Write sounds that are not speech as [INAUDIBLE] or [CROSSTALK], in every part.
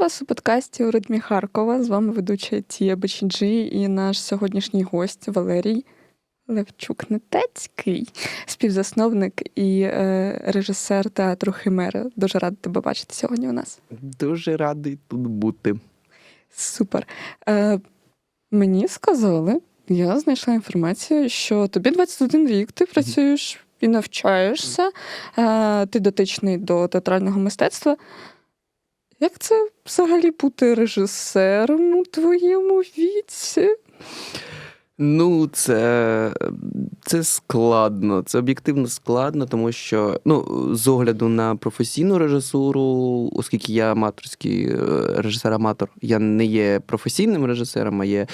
вас у подкасті у ритмі Харкова. З вами ведуча Тія Бечіджі і наш сьогоднішній гость Валерій Левчук Нетецький, співзасновник і е, режисер театру Химера. Дуже рада тебе бачити сьогодні у нас. Дуже радий тут бути. Супер. Е, мені сказали, я знайшла інформацію, що тобі 21 рік, ти працюєш і навчаєшся, е, ти дотичний до театрального мистецтва. Як це взагалі бути режисером у твоєму віці? Ну, це, це складно. Це об'єктивно складно, тому що ну, з огляду на професійну режисуру, оскільки я аматорський е, режисер-аматор, я не є професійним режисером, а є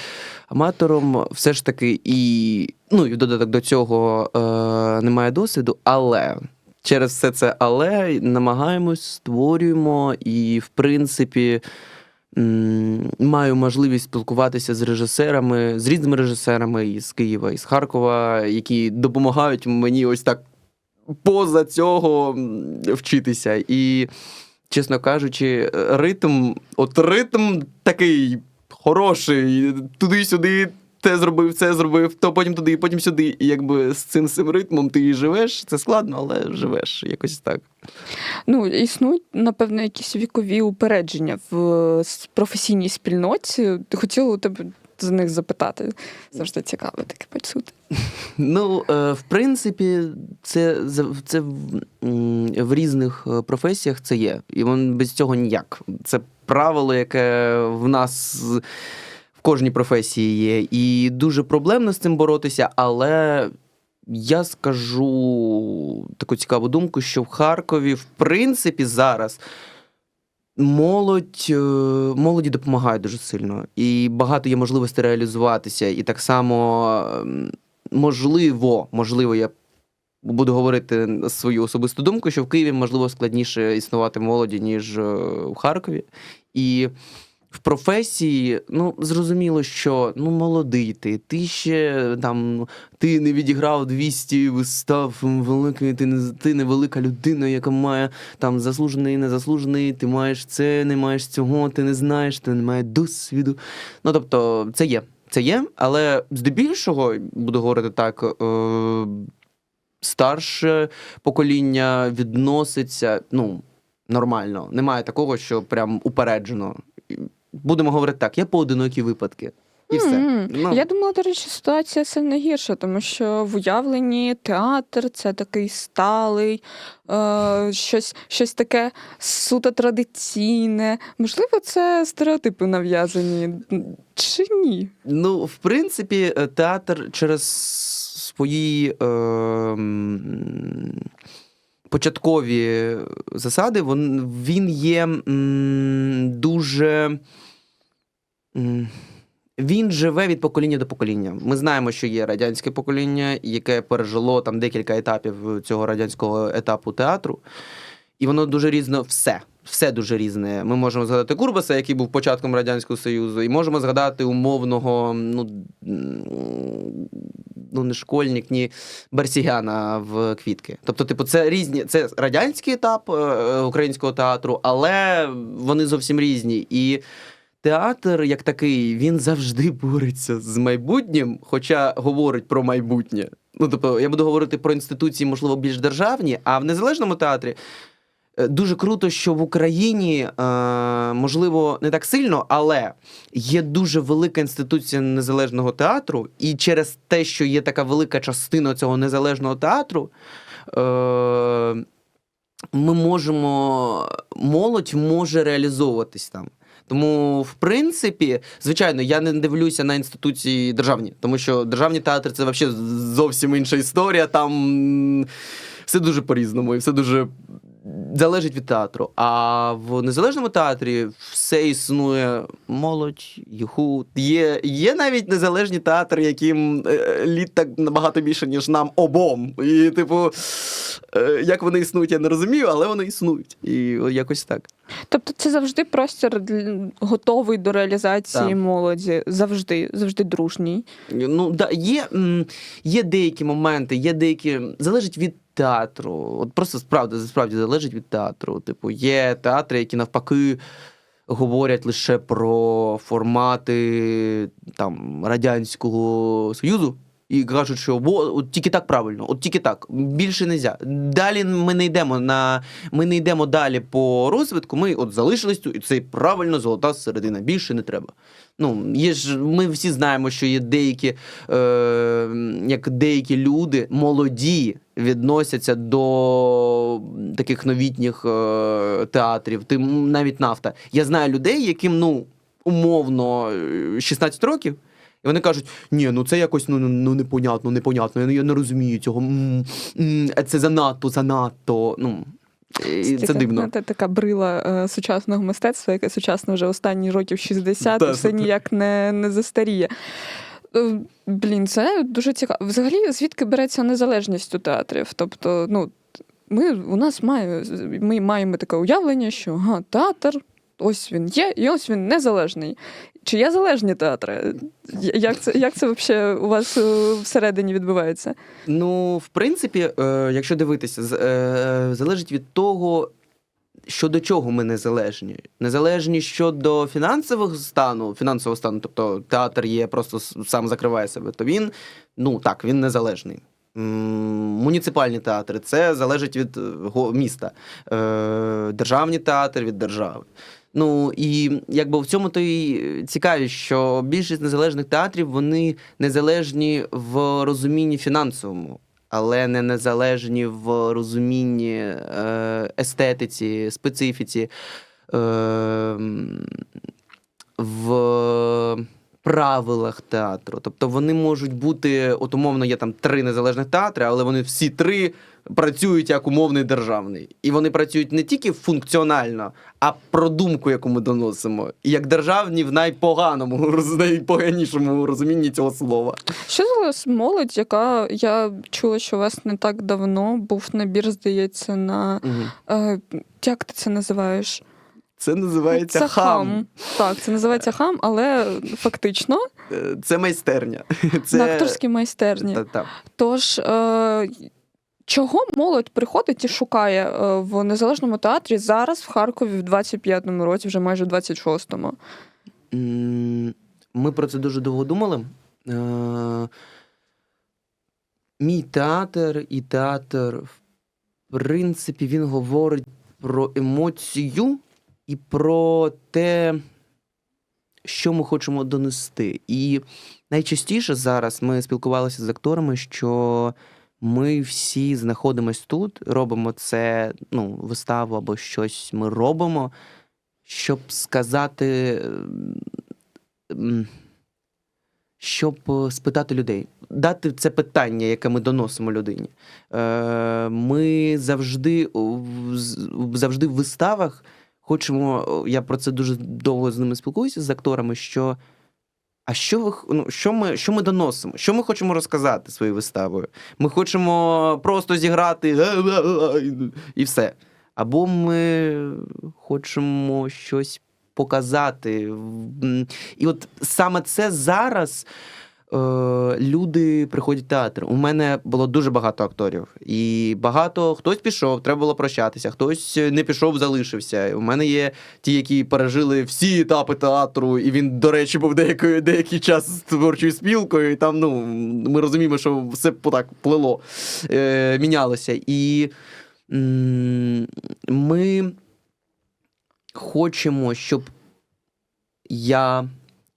аматором. Все ж таки, і ну, і в додаток до цього е, немає досвіду, але. Через все це але намагаємось, створюємо, і, в принципі, маю можливість спілкуватися з режисерами, з різними режисерами із Києва, із Харкова, які допомагають мені ось так поза цього вчитися. І, чесно кажучи, ритм, от ритм такий хороший, туди-сюди. Те зробив, це зробив, то потім туди, потім сюди. І якби з цим цим ритмом ти і живеш. Це складно, але живеш якось так. Ну, існують, напевно, якісь вікові упередження в е, професійній спільноті. Хотіла у тебе з них запитати. Завжди цікаво таке почути. Ну, е, в принципі, це, це в, в різних е, професіях це є. І вон без цього ніяк. Це правило, яке в нас кожній професії є. І дуже проблемно з цим боротися, але. Я скажу таку цікаву думку, що в Харкові, в принципі, зараз молодь, е, молоді допомагає дуже сильно. І багато є можливостей реалізуватися. І так само, ем, можливо, можливо, я буду говорити свою особисту думку, що в Києві можливо складніше існувати молоді, ніж е, в Харкові. І в професії, ну зрозуміло, що ну молодий ти, ти ще там ти не відіграв 200 вистав великий, ти не ти не велика людина, яка має там заслужений, незаслужений, ти маєш це, не маєш цього, ти не знаєш, ти не маєш досвіду. Ну тобто, це є. Це є, але здебільшого, буду говорити так, е, старше покоління відноситься ну, нормально. Немає такого, що прям упереджено. Будемо говорити так, є поодинокі випадки. І все. Мгм. Ну, Я думала, до речі, ситуація сильно гірша, тому що в уявленні театр це такий сталий, е, щось, щось таке суто традиційне. Можливо, це стереотипи нав'язані чи ні? Ну, в принципі, е, театр через свої е, початкові засади, він, він є м, дуже. Він живе від покоління до покоління. Ми знаємо, що є радянське покоління, яке пережило там декілька етапів цього радянського етапу театру, і воно дуже різно все. Все дуже різне. Ми можемо згадати Курбаса, який був початком Радянського Союзу, і можемо згадати умовного, ну, ну не школьник, ні Барсігяна в квітки. Тобто, типу, це різні, це радянський етап е, українського театру, але вони зовсім різні. І театр, як такий, він завжди бореться з майбутнім, хоча говорить про майбутнє. Ну, тобто, я буду говорити про інституції, можливо, більш державні, а в незалежному театрі. е, Дуже круто, що в Україні, е, можливо, не так сильно, але є дуже велика інституція незалежного театру, і через те, що є така велика частина цього незалежного театру, е, ми можемо, молодь може реалізовуватись там. Тому, в принципі, звичайно, я не дивлюся на інституції державні, тому що державні театри це взагалі зовсім інша історія. Там все дуже по-різному і все дуже залежить від театру. А в незалежному театрі все існує молодь, юху. Є, є навіть незалежні театри, яким е, літ так набагато більше, ніж нам обом. І, типу, е, як вони існують, я не розумію, але вони існують. І якось так. Тобто це завжди простір готовий до реалізації Так. молоді, завжди, завжди дружній. Ну, да, є, є деякі моменти, є деякі. Залежить від театру. От просто справді, справді залежить від театру. Типу, є театри, які навпаки говорять лише про формати там, Радянського Союзу. І кажуть, що «Во, от тільки так правильно, от тільки так, більше не можна. Далі ми не йдемо на ми не йдемо далі по розвитку. Ми от залишились тут, і це правильно золота середина. Більше не треба. Ну є ж, ми всі знаємо, що є деякі, е, як деякі люди молоді відносяться до таких новітніх е, театрів, тим навіть нафта. Я знаю людей, яким ну умовно е, 16 років. І вони кажуть, ні, ну це якось ну, ну, ну непонятно, непонятно, я, я не розумію цього. м, м, Це занадто, занадто. Ну, і це дивно. знаєте, така брила е, сучасного мистецтва, яке сучасно вже останні років 60, Та, і все ніяк не, не застаріє. Е, Блін, це дуже цікаво. Взагалі, звідки береться незалежність у театрів? Тобто, ну, ми, у нас має, ми маємо таке уявлення, що ага, театр, ось він є, і ось він незалежний. Чи є залежні театри? Як це, як це взагалі у вас е, всередині відбувається? Ну, в принципі, е, якщо дивитися, е, залежить від того, щодо чого ми незалежні. Незалежні щодо фінансового стану, фінансового стану, тобто театр є, просто сам закриває себе, то він, ну так, він незалежний. Муніципальні театри це залежить від міста, державні театри від держави. Ну і якби в цьому то й цікавість, що більшість незалежних театрів вони незалежні в розумінні фінансовому, але не незалежні в розумінні е, естетиці, специфіці, е, правилах театру. Тобто вони можуть бути, от умовно, є там три незалежних театри, але вони всі три працюють як умовний державний. І вони працюють не тільки функціонально, а про думку, яку ми доносимо. І як державні в найпоганому, [LAUGHS] найпоганішому розумінні цього слова. Що за молодь, яка я чула, що у вас не так давно був набір, здається, на е, як ти це називаєш? Це називається хам. Так, це називається хам, але фактично Е, Це майстерня. [LAUGHS] Це... на акторській майстерні. Та- та. Тож е, чого молодь приходить і шукає е, в незалежному театрі зараз в Харкові в 25-му році, вже майже в 26-му? Ми про це дуже довго думали. Е, Мій театр і театр, в принципі, він говорить про емоцію і про те, що ми хочемо донести. І найчастіше зараз ми спілкувалися з акторами, що ми всі знаходимось тут, робимо це, ну, виставу або щось ми робимо, щоб сказати, щоб е, спитати людей, дати це питання, яке ми доносимо людині. Е, Ми завжди, завжди в виставах хочемо. Я про це дуже довго з ними спілкуюся з акторами. що а що ви ну, що ми, що ми доносимо? Що ми хочемо розказати своєю виставою? Ми хочемо просто зіграти і все. Або ми хочемо щось показати. І от саме це зараз. Е, люди приходять в театр. У мене було дуже багато акторів, і багато хтось пішов, треба було прощатися, хтось не пішов, залишився. У мене є ті, які пережили всі етапи театру, і він, до речі, був деякий, деякий час з творчою спілкою, і там, ну, ми розуміємо, що все так плило, е, мінялося. І ми хочемо, щоб я,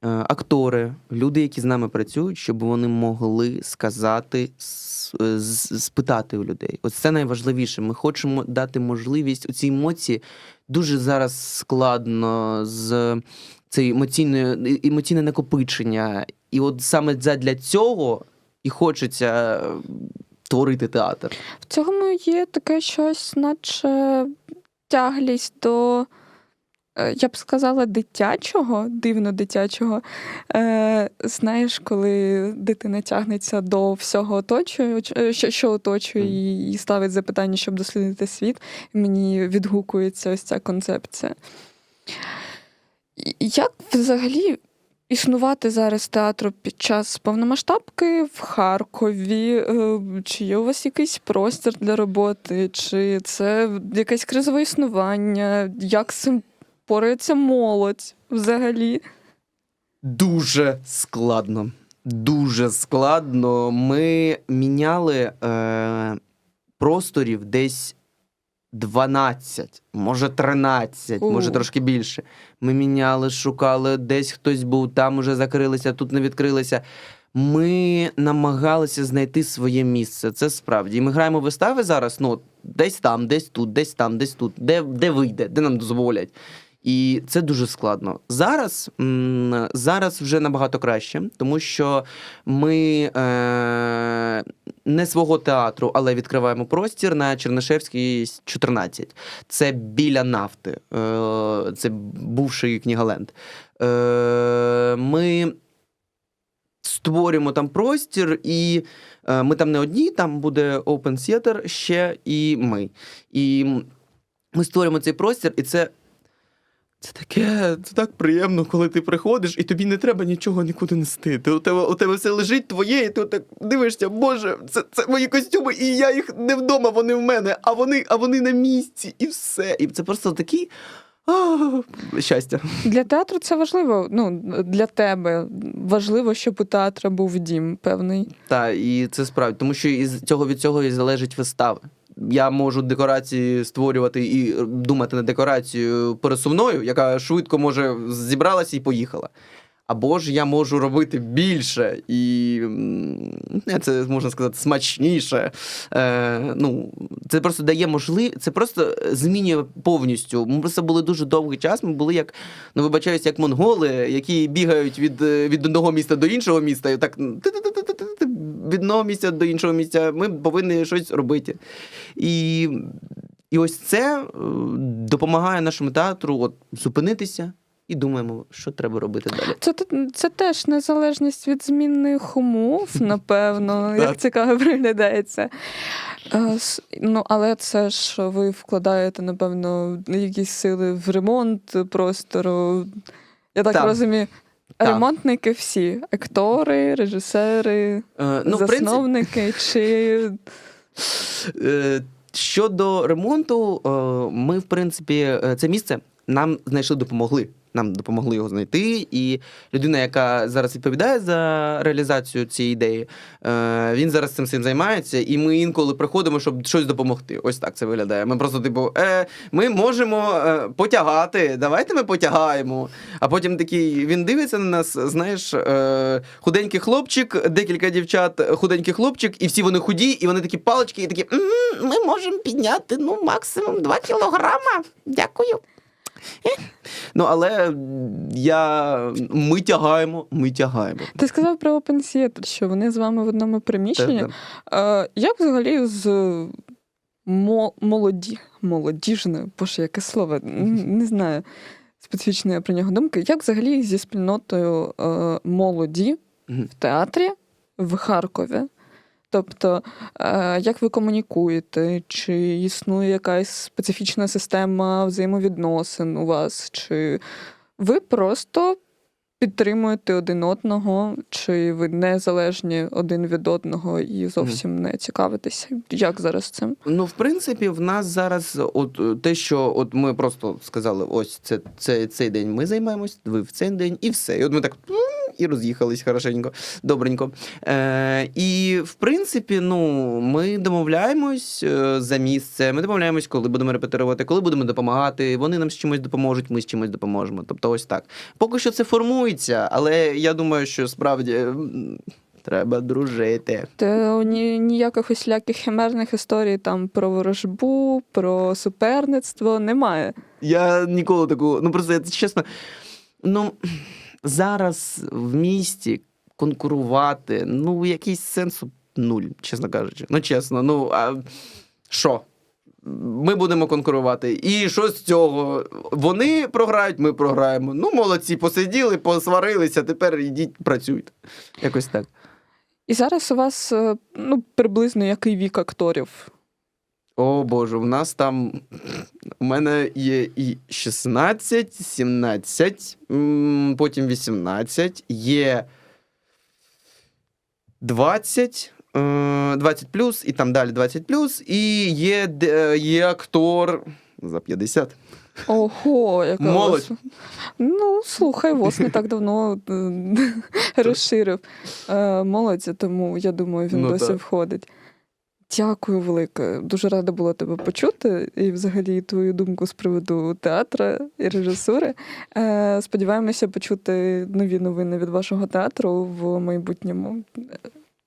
актори, люди, які з нами працюють, щоб вони могли сказати, е, спитати у людей. Ось це найважливіше. Ми хочемо дати можливість у ці емоції дуже зараз складно з це емоційне, емоційне накопичення. І от саме для цього і хочеться е, творити театр. В цьому є таке щось, наче тяглість до, е, я б сказала, дитячого, дивно дитячого. Е, знаєш, коли дитина тягнеться до всього оточуючого, що, що оточує і ставить запитання, щоб дослідити світ, мені відгукується ось ця концепція. Як взагалі існувати зараз театру під час повномасштабки в Харкові? Е, Чи є у вас якийсь простір для роботи? Чи це якесь кризове існування? Як з цим впорається молодь взагалі? Дуже складно. Дуже складно. Ми міняли е, просторів десь 12, може 13, може трошки більше. Ми міняли, шукали, десь хтось був, там уже закрилися, тут не відкрилися. Ми намагалися знайти своє місце. Це справді. І ми граємо вистави зараз, ну, десь там, десь тут, десь там, десь тут, де, де вийде, де нам дозволять. І це дуже складно. Зараз, зараз вже набагато краще, тому що ми е, не свого театру, але відкриваємо простір на Чернишевській 14. Це біля нафти. Е, це бувший книгаленд. Е, ми створюємо там простір, і е, ми там не одні, там буде Open Theater ще і ми. І ми створюємо цей простір, і це. Це таке, це так приємно, коли ти приходиш, і тобі не треба нічого нікуди нести. Ти, у, тебе, у тебе все лежить твоє, і ти так дивишся, Боже, це, це мої костюми, і я їх не вдома, вони в мене, а вони, а вони на місці, і все. І це просто такий а, щастя. Для театру це важливо. Ну, для тебе важливо, щоб у театра був дім певний. Так, і це справді, тому що із цього від цього і залежить вистава. Я можу декорації створювати і думати над декорацією пересувною, яка швидко може зібралася і поїхала. Або ж я можу робити більше і це можна сказати смачніше. Е, ну, це просто дає можливість, це просто змінює повністю. Ми просто були дуже довгий час. Ми були як, ну вибачаюсь, як монголи, які бігають від, від одного міста до іншого міста, і так одного місця до іншого місця. Ми повинні щось робити. І, і ось це е, допомагає нашому театру от, зупинитися і думаємо, що треба робити далі. Це, це теж незалежність від змінних умов, напевно, як цікаво виглядається. Е, Ну, але це ж ви вкладаєте, напевно, якісь сили в ремонт простору. Я так Так. розумію. Так. Ремонтники всі актори, режисери, Е, ну, засновники принцип... чи Е, Щодо ремонту, е, ми, в принципі, е, це місце нам знайшли, допомогли. Нам допомогли його знайти. І людина, яка зараз відповідає за реалізацію цієї ідеї, е, він зараз цим всім займається, і ми інколи приходимо, щоб щось допомогти. Ось так це виглядає. Ми просто, типу, е, ми можемо е, потягати, давайте ми потягаємо. А потім такий він дивиться на нас, знаєш, е, худенький хлопчик, декілька дівчат, худенький хлопчик, і всі вони худі, і вони такі палички, і такі ми можемо підняти ну, максимум 2 кілограма. Дякую. Ну, але я... ми тягаємо, ми тягаємо. ти сказав про Open Theater, що вони з вами в одному приміщенні. Е, як взагалі з молоді, молодіжною, боже, яке слово, не знаю специфічної про нього думки. Як взагалі зі спільнотою е, молоді в театрі в Харкові? Тобто, е, як ви комунікуєте? Чи існує якась специфічна система взаємовідносин у вас? Чи ви просто підтримуєте один одного, чи ви незалежні один від одного і зовсім не цікавитеся? Як зараз цим? Ну, в принципі, в нас зараз от е, те, що от ми просто сказали, ось це, це цей день ми займаємось, ви в цей день, і все. І от ми так і роз'їхались хорошенько, добренько. Е, і в принципі, ну, ми домовляємось е, за місце, ми домовляємось, коли будемо репетирувати, коли будемо допомагати. Вони нам з чимось допоможуть, ми з чимось допоможемо. Тобто, ось так. Поки що це формується, але я думаю, що справді. Треба дружити. Та ні, ніяких усіляких химерних історій там про ворожбу, про суперництво немає. Я ніколи такого. Ну просто я чесно. Ну зараз в місті конкурувати, ну, якийсь сенсу нуль, чесно кажучи. Ну, чесно, ну а що? Ми будемо конкурувати. І що з цього? Вони програють, ми програємо. Ну, молодці, посиділи, посварилися, тепер йдіть, працюйте. Якось так. І зараз у вас е, ну, приблизно який вік акторів? О Боже, у нас там. У мене є і 16, 17, потім 18, є 20, е, 20 плюс, і там далі 20 плюс, і є, е, є актор за 50. Ого, яка Молодь. вас- Ну, слухай, ВОЗ не так давно е, розширив е, молодь, тому я думаю, він Ну, досі так. входить. Дякую велике. Дуже рада була тебе почути і взагалі твою думку з приводу театру і режисури. Е, Сподіваємося почути нові новини від вашого театру в майбутньому.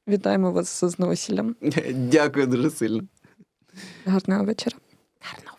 Вітаємо вас з новосіллям. Дякую дуже сильно. Гарного вечора. Гарного